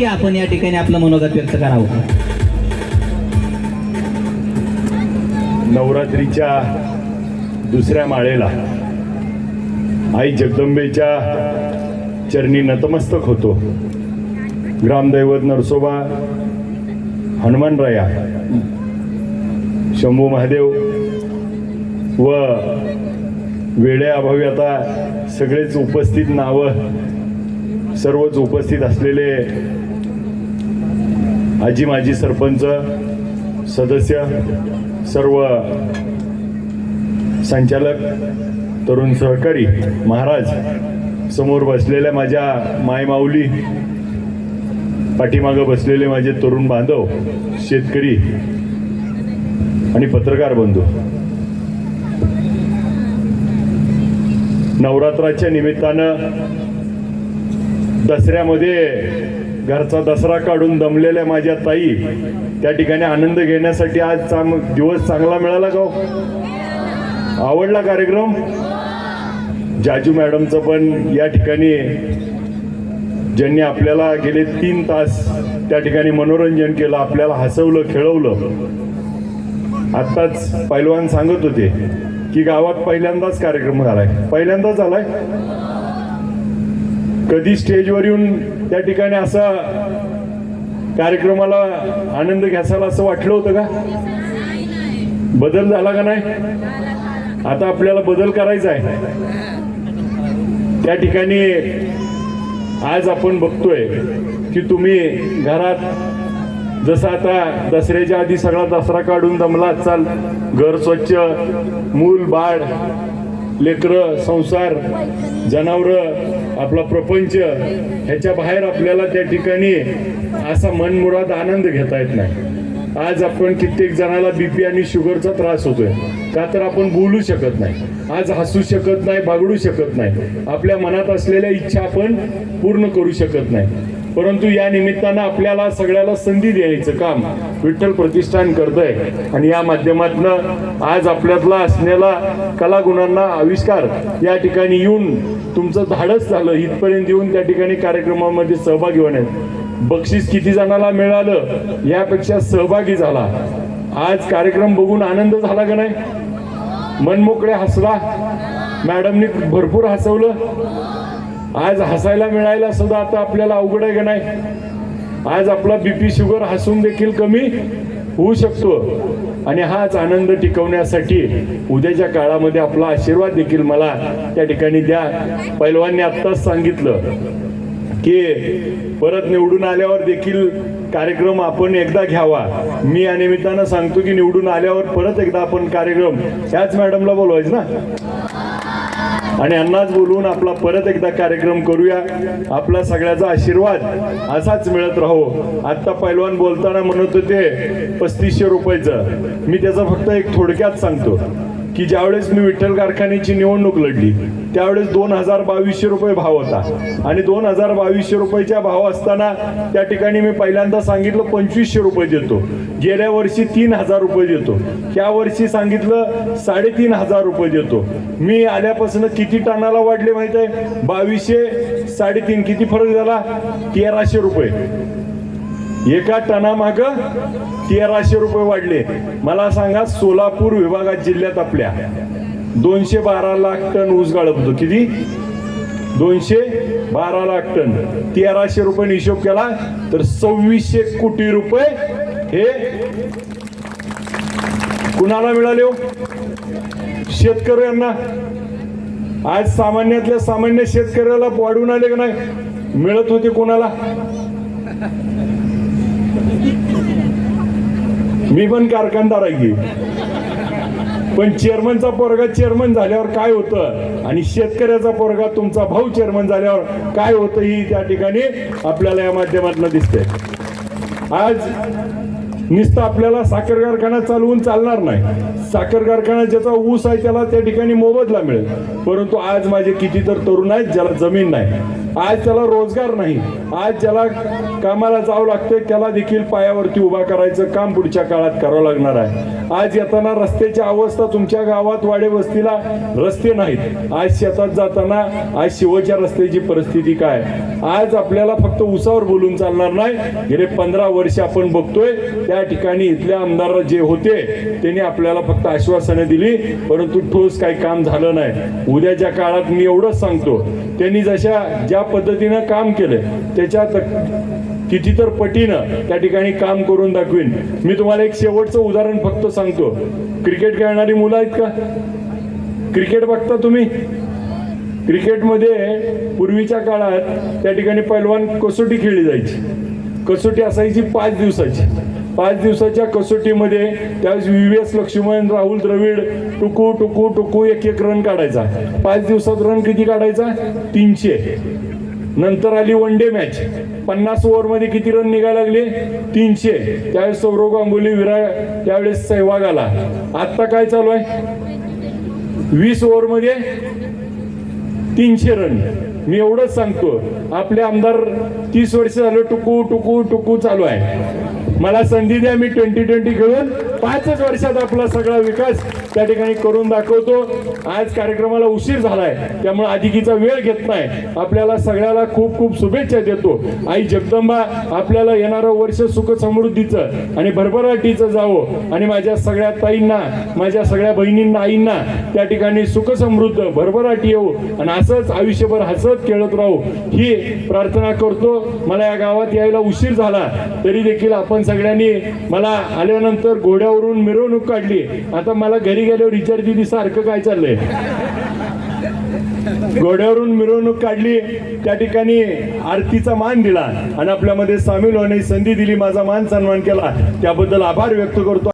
नक्की आपण या ठिकाणी आपलं मनोगत व्यक्त करावं. नवरात्रीच्या दुसऱ्या माळेला आई जगदंबेच्या चरणी नतमस्तक होतो. ग्रामदैवत नरसोबा हनुमानराया शंभू महादेव व वेळेअभावी आता सगळेच उपस्थित नावं सर्वच उपस्थित असलेले आजी माजी सरपंच सदस्य सर्व संचालक तरुण सहकारी महाराज समोर बसलेल्या माझ्या मायमाऊली पाठीमागं बसलेले माझे तरुण बांधव शेतकरी आणि पत्रकार बंधू. नवरात्राच्या निमित्तानं दसऱ्यामध्ये घरचा दसरा काढून दमलेल्या माझ्या ताई त्या ठिकाणी आनंद घेण्यासाठी आज चांग दिवस चांगला मिळाला का हो? आवडला कार्यक्रम? जाजू मॅडमचं पण या ठिकाणी ज्यांनी आपल्याला गेले तीन तास त्या ठिकाणी मनोरंजन केलं आपल्याला हसवलं खेळवलं. आत्ताच पैलवान सांगत होते की गावात पहिल्यांदाच कार्यक्रम झालाय. पहिल्यांदाच झालाय? कधी स्टेजवर येऊन त्या ठिकाणी असा कार्यक्रमाला आनंद घ्यासाला असं वाटलं होतं का? बदल झाला का नाही? आता आपल्याला बदल करायचा आहे. त्या ठिकाणी आज आपण बघतोय की तुम्ही घरात जसं आता दसऱ्याच्या आधी सगळा दसरा काढून दमलात चाल घर स्वच्छ मूल बाळ लेकरं संसार जनावरं आपला प्रपंच ह्याच्या बाहेर आपल्याला त्या ठिकाणी असा मनमुराद आनंद घेता येत नाही. आज आपण कित्येक जणाला बीपी आणि शुगरचा त्रास होतोय. का तर आपण बोलू शकत नाही. आज हसू शकत नाही बागडू शकत नाही. आपल्या मनात असलेल्या इच्छा आपण पूर्ण करू शकत नाही. परंतु या निमित्तानं आपल्याला सगळ्याला संधी द्यायचं काम विठ्ठल प्रतिष्ठान करतंय. आणि या माध्यमातनं आज आपल्यातला असलेला कलागुणांना आविष्कार या ठिकाणी येऊन तुमचं धाडस झालं. इथपर्यंत येऊन त्या ठिकाणी कार्यक्रमामध्ये सहभागी होण्यात. बक्षीस किती जणाला मिळालं यापेक्षा सहभागी झाला. आज कार्यक्रम बघून आनंद झाला का नाही? मनमोकळे हसला. मॅडमनी भरपूर हसवलं. आज हसायला मिळायला सुद्धा आता आपल्याला अवघड आहे का नाही? आज आपला बीपी शुगर हसून देखील कमी होऊ शकतो. आणि हाच आनंद टिकवण्यासाठी उद्याच्या काळामध्ये आपला आशीर्वाद देखील मला त्या ठिकाणी द्या. पैलवानने आत्ताच सांगितलं की परत निवडून आल्यावर देखील कार्यक्रम आपण एकदा घ्यावा. मी या निमित्तानं सांगतो की निवडून आल्यावर परत एकदा आपण कार्यक्रम ह्याच मॅडमला बोलवायचं ना? आणि यांनाच बोलवून आपला परत एकदा कार्यक्रम करूया. आपला सगळ्याचा आशीर्वाद असाच मिळत राहो. आत्ता पैलवान बोलताना म्हणत होते पस्तीसशे रुपयाचं. मी त्याचं फक्त एक थोडक्यात सांगतो. की ज्यावेळेस मी विठ्ठल कारखान्याची निवडणूक लढली त्यावेळेस दोन हजार बावीसशे रुपये भाव होता. आणि दोन हजार बावीसशे रुपयेच्या भाव असताना त्या ठिकाणी मी पहिल्यांदा सांगितलं पंचवीसशे रुपये देतो. गेल्या वर्षी तीन हजार रुपये देतो. त्या वर्षी सांगितलं साडेतीन हजार रुपये देतो. मी आल्यापासून किती टनाला वाढले माहीत आहे? बावीसशे साडेतीन. किती फरक झाला? तेराशे रुपये. एका टनामाग तेराशे रुपये वाढले. मला सांगा सोलापूर विभागात जिल्ह्यात आपल्या दोनशे बारा लाख टन ऊस गाळप होतो. किती? दोनशे बारा लाख टन. तेराशे रुपये हिशोब केला तर सव्वीसशे कोटी रुपये हे कुणाला मिळाले हो? शेतकऱ्यांना आज सामान्यातल्या सामान्य शेतकऱ्याला वाढून आले का नाही? मिळत होते कोणाला? मी पण कारखानदार आहे की. पण चेअरमनचा पोरगा चेअरमन झाल्यावर काय होतं? आणि शेतकऱ्याचा पोरगा तुमचा भाऊ चेअरमन झाल्यावर काय होतं ही त्या ठिकाणी आपल्याला या माध्यमातून दिसते. आज नुसतं आपल्याला साखर कारखाना चालवून चालणार नाही. साखर कारखाना ज्याचा ऊस आहे त्याला त्या ठिकाणी मोबदला मिळेल. परंतु आज माझे किती तर तरुण आहेत ज्याला जमीन नाही. आज त्याला रोजगार नाही. आज ज्याला कामाला जावं लागतंय त्याला देखील पायावरती उभा करायचं काम पुढच्या काळात करावं लागणार आहे. आज येताना रस्त्याची अवस्था तुमच्या गावात वाडे वस्तीला रस्ते नाहीत. आज शेतात जाताना आज शिवच्या रस्त्याची परिस्थिती काय? आज आपल्याला फक्त उसावर बोलून चालणार नाही. गेले पंधरा वर्ष आपण बघतोय त्या ठिकाणी इथल्या आमदार जे होते त्यांनी आपल्याला फक्त आश्वासनं दिली परंतु ठोस काही काम झालं नाही. उद्याच्या काळात मी एवढंच सांगतो त्यांनी जशा ज्या पद्धतीनं काम केलं त्याच्यात कितीतर पटीनं त्या ठिकाणी काम करून दाखवीन. मी तुम्हाला एक शेवटचं उदाहरण फक्त सांगतो. क्रिकेट खेळणारी मुलं आहेत का? क्रिकेट बघता तुम्ही? क्रिकेटमध्ये पूर्वीच्या काळात त्या ठिकाणी पैलवान कसोटी खेळली जायची. कसोटी असायची पाच दिवसाची. पाच दिवसाच्या कसोटीमध्ये त्यावेळेस V V S Laxman Rahul Dravid टुकू टुकू टुकू एक एक रन काढायचा. पाच दिवसात रन किती काढायचा? तीनशे. नंतर आली वन डे मॅच पन्नास ओव्हरमध्ये किती रन निघायला लागले? तीनशे. त्यावेळेस सौरव गांगुली विराट त्यावेळेस सहवाग आला. आत्ता काय चालू आहे? वीस ओव्हरमध्ये तीनशे रन मी एवढंच सांगतो. आपले आमदार तीस वर्ष झालं टुकू टुकू टुकू चालू आहे. मला संधी द्या मी ट्वेंटी ट्वेंटी खेळून पाचच वर्षात आपला सगळा विकास त्या ठिकाणी करून दाखवतो. आज कार्यक्रमाला उशीर झालाय. त्यामुळे अधिकीचा वेळ घेत नाही. आपल्याला सगळ्याला खूप खूप शुभेच्छा देतो. आई जगदंबा आपल्याला येणारं वर्ष सुख समृद्धीचं आणि भरभराटीचं जावं. आणि माझ्या सगळ्या ताईंना माझ्या सगळ्या बहिणींना आईंना त्या ठिकाणी सुख समृद्ध भरभराटी येऊ आणि असंच आयुष्यभर हसत खेळत राहू. ही प्रार्थना करतो. मला या गावात यायला उशीर झाला. तरी देखील आपण सगळ्यांनी मला आल्यानंतर घोड्यावरून मिरवणूक काढली. आता मला घरी गेल्यावर विचार दिली सारखं काय चाललंय? घोड्यावरून मिरवणूक काढली त्या ठिकाणी आरतीचा मान दिला आणि आपल्यामध्ये सामील होण्याची संधी दिली माझा मान सन्मान केला. त्याबद्दल आभार व्यक्त करतो.